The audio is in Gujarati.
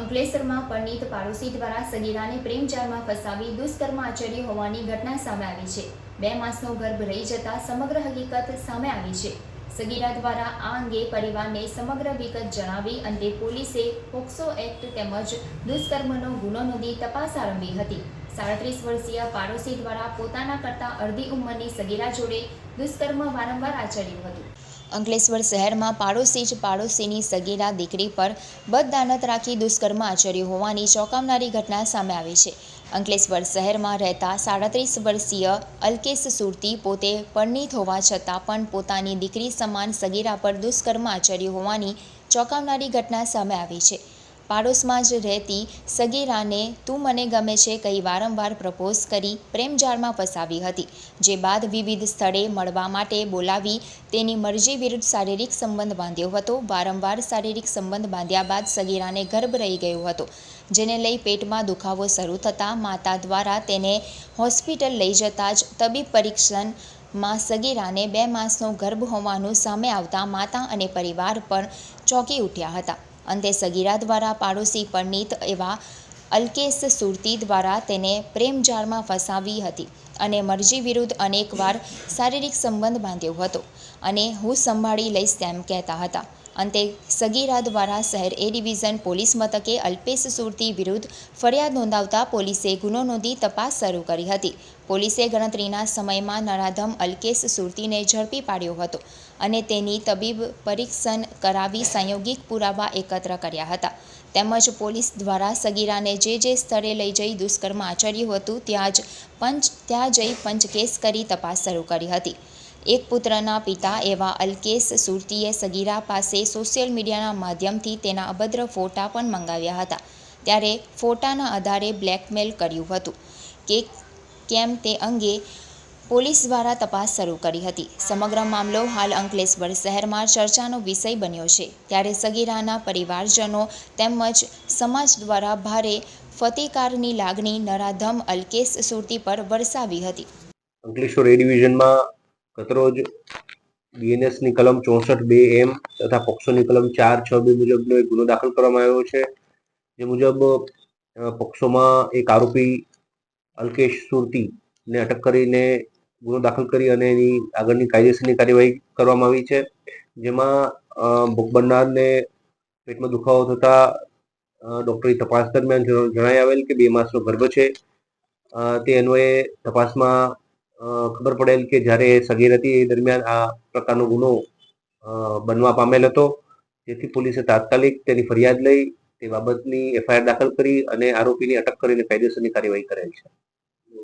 અંકલેશ્વરમાં પરણિત પાડોશી દ્વારા સગીરાને પ્રેમજાળમાં ફસાવી દુષ્કર્મ આચર્યું હોવાની ઘટના સામે આવી છે. બે માસનો ગર્ભ રહી જતા સમગ્ર હકીકત સામે આવી છે. સગીરા દ્વારા આ અંગે પરિવારને સમગ્ર વિગત જણાવી અંતે પોલીસે પોક્સો એક્ટ તેમજ દુષ્કર્મનો ગુનો નોંધી તપાસ આરંભી હતી. સાડત્રીસ વર્ષીય પાડોશી દ્વારા પોતાના કરતાં અડધી ઉંમરની સગીરા જોડે દુષ્કર્મ વારંવાર આચર્યું હતું. અંકલેશ્વર શહેરમાં પાડોશી જ પાડોશીની સગીરા દીકરી પર બદદાનત રાખી દુષ્કર્મ આચર્યું હોવાની ચોંકાવનારી ઘટના સામે આવી છે. અંકલેશ્વર શહેરમાં રહેતા સાડત્રીસ વર્ષીય અલ્કેશ સુરતી પોતે પરણિત હોવા છતાં પણ પોતાની દીકરી સમાન સગીરા પર દુષ્કર્મ આચર્યું હોવાની ચોંકાવનારી ઘટના સામે આવી છે. પાડોશમાં જ રહેતી સગીરાને તું મને ગમે છે કહી વારંવાર પ્રપોઝ કરી પ્રેમજાળમાં ફસાવી હતી. જે બાદ વિવિધ સ્થળે મળવા માટે બોલાવી તેની મરજી વિરુદ્ધ શારીરિક સંબંધ બાંધ્યો હતો. વારંવાર શારીરિક સંબંધ બાંધ્યા બાદ સગીરાને ગર્ભ રહી ગયો હતો, જેને લઈ પેટમાં દુખાવો શરૂ થતાં માતા દ્વારા તેને હોસ્પિટલ લઈ જતાં જ તબીબ પરીક્ષણમાં સગીરાને બે માસનો ગર્ભ હોવાનું સામે આવતા માતા અને પરિવાર પણ ચોંકી ઉઠ્યા હતા. અંતે સગીરા દ્વારા પાડોશી પરનીત એવા અલ્કેશ સુરતી દ્વારા તેને પ્રેમજાળમાં ફસાવી હતી. અને મરજી વિરુદ્ધ અનેકવાર શારીરિક સંબંધ બાંધ્યો હતો અને હું સંભાળી લઈશ તેમ કહેતા હતા. અંતે સગીરા દ્વારા શહેર એ ડિવિઝન પોલીસ મથકે અલ્પેશ સુરતી વિરુદ્ધ ફરિયાદ નોંધાવતા પોલીસે ગુનો નોંધી તપાસ શરૂ કરી હતી. પોલીસે ગણતરીના સમયમાં નરાધમ અલ્કેશ સુરતીને ઝડપી પાડ્યો હતો અને તેની તબીબ પરીક્ષણ કરાવી સંયોગિક પુરાવા એકત્ર કર્યા હતા. તેમજ પોલીસ દ્વારા સગીરાને જે જે સ્થળે લઈ જઈ દુષ્કર્મ આચર્યું હતું, ત્યાં જ પંચ ત્યાં જઈ પંચકેસ કરી તપાસ શરૂ કરી હતી. એક પુત્રના પિતા એવા અલ્કેશ સુરતીએ સગીરા પાસે સોશિયલ મીડિયાના માધ્યમથી તેના અભદ્ર ફોટા પણ મંગાવ્યા હતા. ત્યારે ફોટાના આધારે બ્લેકમેલ કર્યું હતું કે કેમ તે અંગે પોલીસ દ્વારા તપાસ શરૂ કરી હતી. સમગ્ર મામલો હાલ અંકલેશ્વર શહેરમાં ચર્ચાનો વિષય બન્યો છે. ત્યારે સગીરાના પરિવારજનો તેમજ સમાજ દ્વારા ભારે ફતિકારની લાગણી નરાધમ અલ્કેશ સુરતી પર વરસાવી હતી. અંકલેશ્વર એ ડિવિઝનમાં ગતરોજ બીએનએસની કલમ ચોસઠ બે એમ તથા પોક્સોની કલમ ચાર છ બે મુજબનો એક ગુનો દાખલ કરવામાં આવ્યો છે. જે મુજબ પોક્સોમાં એક આરોપી અલ્કેશ સુરતીને અટક કરીને ગુનો દાખલ કરી અને એની આગળની કાયદેસરની કાર્યવાહી કરવામાં આવી છે. જેમાં ભોગ બનનારને પેટમાં દુખાવો થતા અ, ડોક્ટરી તપાસ દરમિયાન જણ- જણાઈ આવેલ કે બે માસનો ગર્ભ છે. તે અન્વયે તપાસમાં ખબર પડેલ કે જ્યારે સગીર હતી એ દરમિયાન આ પ્રકારનો ગુનો બનવા પામેલ હતો જેથી પોલીસે તાત્કાલિક તેની ફરિયાદ લઈ તે બાબતની એફઆઈઆર દાખલ કરી અને આરોપીની અટક કરીને કાયદેસરની કાર્યવાહી કરેલ છે.